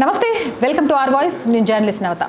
నమస్తే welcome to are voice నేను journalist నవత.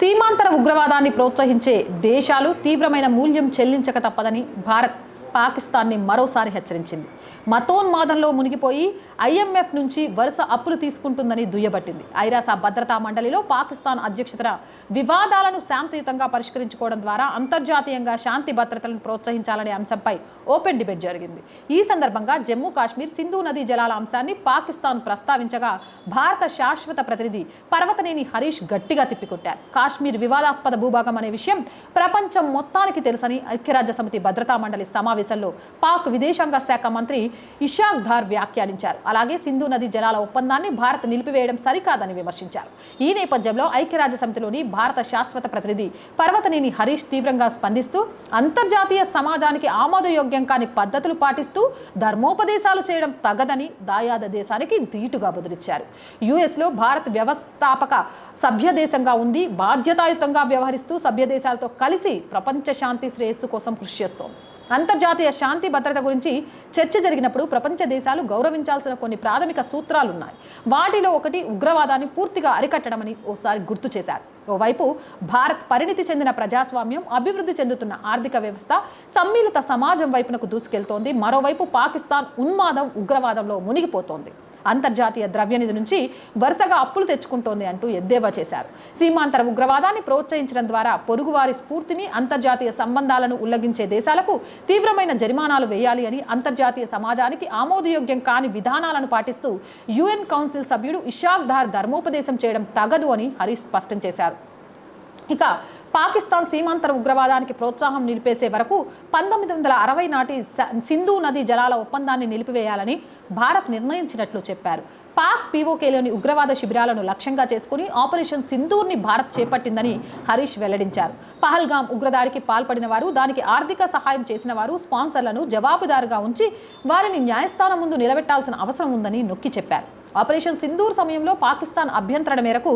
సీమాంతర ఉగ్రవాదాన్ని ప్రోత్సహించే దేశాలు తీవ్రమైన మూల్యం చెల్లించక తప్పదని భారత్ పాకిస్తాన్ని మరోసారి హెచ్చరించింది. మతోన్మాదంలో మునిగిపోయి ఐఎంఎఫ్ నుంచి వరుస అప్పులు తీసుకుంటుందని దుయ్యబట్టింది. ఐరాస భద్రతా మండలిలో పాకిస్తాన్ అధ్యక్షతన వివాదాలను శాంతియుతంగా పరిష్కరించుకోవడం ద్వారా అంతర్జాతీయంగా శాంతి భద్రతలను ప్రోత్సహించాలనే అంశంపై ఓపెన్ డిబేట్ జరిగింది. ఈ సందర్భంగా జమ్మూ కాశ్మీర్ సింధు నదీ జలాల అంశాన్ని పాకిస్తాన్ ప్రస్తావించగా భారత శాశ్వత ప్రతినిధి పర్వతనేని హరీష్ గట్టిగా తిప్పికొట్టారు. కాశ్మీర్ వివాదాస్పద భూభాగం అనే విషయం ప్రపంచం మొత్తానికి తెలుసని ఐక్యరాజ్య సమితి భద్రతా మండలి సమావేశంలో పాక్ విదేశాంగ శాఖ మంత్రి ఇషాక్ ధార్ వ్యాఖ్యానించారు. అలాగే సింధు నది జలాల ఒప్పందాన్ని భారత్ నిలిపివేయడం సరికాదని విమర్శించారు. ఈ నేపథ్యంలో ఐక్యరాజ్య సమితిలోని భారత శాశ్వత ప్రతినిధి పర్వతనేని హరీష్ తీవ్రంగా స్పందిస్తూ అంతర్జాతీయ సమాజానికి ఆమోదయోగ్యం కాని పద్ధతులు పాటిస్తూ ధర్మోపదేశాలు చేయడం తగదని దాయాద దేశానికి ధీటుగా బదులిచ్చారు. యుఎస్లో భారత్ వ్యవస్థాపక సభ్య దేశంగా ఉంది బాధ్యతాయుతంగా వ్యవహరిస్తూ సభ్య దేశాలతో కలిసి ప్రపంచ శాంతి శ్రేయస్సు కోసం కృషి చేస్తోంది. అంతర్జాతీయ శాంతి భద్రత గురించి చర్చ జరిగినప్పుడు ప్రపంచ దేశాలు గౌరవించాల్సిన కొన్ని ప్రాథమిక సూత్రాలు ఉన్నాయి వాటిలో ఒకటి ఉగ్రవాదాన్ని పూర్తిగా అరికట్టడమని ఓసారి గుర్తు చేశారు. ఓవైపు భారత్ పరిణితి చెందిన ప్రజాస్వామ్యం అభివృద్ధి చెందుతున్న ఆర్థిక వ్యవస్థ సమ్మిళిత సమాజం వైపునకు దూసుకెళ్తోంది. మరోవైపు పాకిస్తాన్ ఉన్మాదం ఉగ్రవాదంలో మునిగిపోతోంది. అంతర్జాతీయ ద్రవ్యనిధి నుంచి వరుసగా అప్పులు తెచ్చుకుంటోంది అంటూ ఎద్దేవా చేశారు. సీమాంతర ఉగ్రవాదాన్ని ప్రోత్సహించడం ద్వారా పొరుగువారి స్ఫూర్తిని అంతర్జాతీయ సంబంధాలను ఉల్లంఘించే దేశాలకు తీవ్రమైన జరిమానాలు వేయాలి అని అంతర్జాతీయ సమాజానికి ఆమోదయోగ్యం కాని విధానాలను పాటిస్తూ యుఎన్ కౌన్సిల్ సభ్యుడు ఇషాక్ ధార్ ధర్మోపదేశం చేయడం తగదు అని హరీష్ స్పష్టం చేశారు. ఇక పాకిస్తాన్ సీమాంతర ఉగ్రవాదానికి ప్రోత్సాహం నిలిపేసే వరకు పంతొమ్మిది వందల అరవై నాటి స- సింధు నది జలాల ఒప్పందాన్ని నిలిపివేయాలని భారత్ నిర్ణయించినట్లు చెప్పారు. పాక్ పీఓకేలోని ఉగ్రవాద శిబిరాలను లక్ష్యంగా చేసుకుని ఆపరేషన్ సింధూర్ని భారత్ చేపట్టిందని హరీష్ వెల్లడించారు. పహల్గాం ఉగ్రదాడికి పాల్పడిన వారు దానికి ఆర్థిక సహాయం చేసిన వారు స్పాన్సర్లను జవాబుదారుగా ఉంచి వారిని న్యాయస్థానం ముందు నిలబెట్టాల్సిన అవసరం ఉందని నొక్కి చెప్పారు. ఆపరేషన్ సింధూర్ సమయంలో పాకిస్తాన్ అభ్యంతరణ మేరకు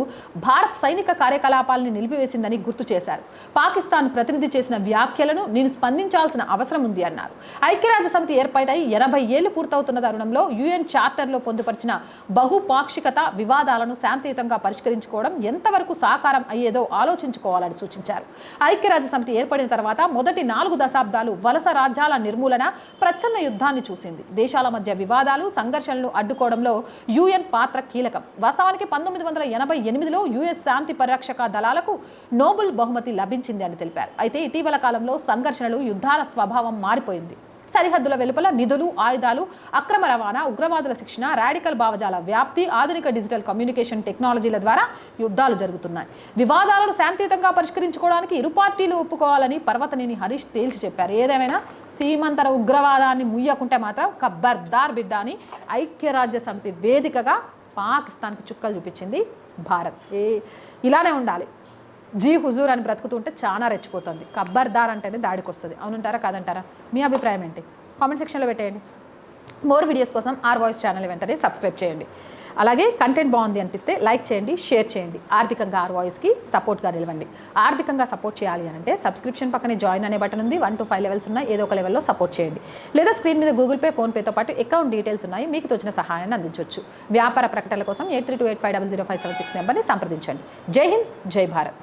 భారత్ సైనిక కార్యకలాపాలని నిలిపివేసిందని గుర్తు చేశారు. పాకిస్తాన్ ప్రతినిధి చేసిన వ్యాఖ్యలను నేను స్పందించాల్సిన అవసరం ఉంది అన్నారు. ఐక్యరాజ్య సమితి ఏర్పాటై ఎనభై ఏళ్ళు పూర్తవుతున్న తరుణంలో యుఎన్ చార్టర్లో పొందుపరిచిన బహుపాక్షికత వివాదాలను శాంతియుతంగా పరిష్కరించుకోవడం ఎంతవరకు సాకారం అయ్యేదో ఆలోచించుకోవాలని సూచించారు. ఐక్యరాజ్య సమితి ఏర్పడిన తర్వాత మొదటి నాలుగు దశాబ్దాలు వలస రాజ్యాల నిర్మూలన ప్రచ్ఛన్న యుద్ధాన్ని చూసింది. దేశాల మధ్య వివాదాలు సంఘర్షణలు అడ్డుకోవడంలో యుఎన్ పాత్ర కీలకం. వాస్తవానికి పంతొమ్మిది వందల ఎనభై ఎనిమిదిలో యుఎస్ శాంతి పరిరక్షక దళాలకు నోబుల్ బహుమతి లభించింది అని తెలిపారు. అయితే ఇటీవల కాలంలో సంఘర్షణలు యుద్ధాల స్వభావం మారిపోయింది. సరిహద్దుల వెలుపల నిధులు ఆయుధాలు అక్రమ రవాణా ఉగ్రవాదుల శిక్షణ రాడికల్ భావజాల వ్యాప్తి ఆధునిక డిజిటల్ కమ్యూనికేషన్ టెక్నాలజీల ద్వారా యుద్ధాలు జరుగుతున్నాయి. వివాదాలను శాంతియుతంగా పరిష్కరించుకోవడానికి ఇరు పార్టీలు ఒప్పుకోవాలని పర్వతనేని హరీష్ తేల్చి చెప్పారు. ఏదేమైనా సీమంతర ఉగ్రవాదాన్ని ముయ్యకుంటే మాత్రం కబ్బర్దార్ బిడ్డ అని ఐక్యరాజ్య సమితి వేదికగా పాకిస్తాన్కి చుక్కలు చూపించింది భారత్. ఏ ఇలానే ఉండాలి. జీ హుజూర్ అని బ్రతుకుతుంటే చాలా రెచ్చిపోతుంది. కబ్బర్దార్ అంటేనే దాడికి వస్తుంది అవునుంటారా? కాదంటారా? మీ అభిప్రాయం ఏంటి? కామెంట్ సెక్షన్లో పెట్టేయండి. మోర్ వీడియోస్ కోసం ఆర్ వాయిస్ ఛానల్ వెంటనే సబ్స్క్రైబ్ చేయండి. అలాగే కంటెంట్ బాగుంది అనిపిస్తే లైక్ చేయండి షేర్ చేయండి. ఆర్థికంగా ఆర్ వాయిస్కి సపోర్ట్గా నిలవండి. ఆర్థికంగా సపోర్ట్ చేయాలి అని అంటే సబ్స్క్రిప్షన్ పక్కనే జాయిన్ అనే బటన్ ఉంది. వన్ టు ఫైవ్ లెవెల్స్ ఉన్నాయి. ఏదో ఒక లెవెల్లో సపోర్ట్ చేయండి. లేదా స్క్రీన్ మీద గూగుల్ పే ఫోన్పేతో పాటు అకౌంట్ డీటెయిల్స్ ఉన్నాయి. మీకు తోచిన సహాయాన్ని అందించవచ్చు వ్యాపార ప్రకటనల కోసం eight three two eight five double zero five seven six నెంబర్ని సంప్రదించండి. జై హింద్ జై భారత్.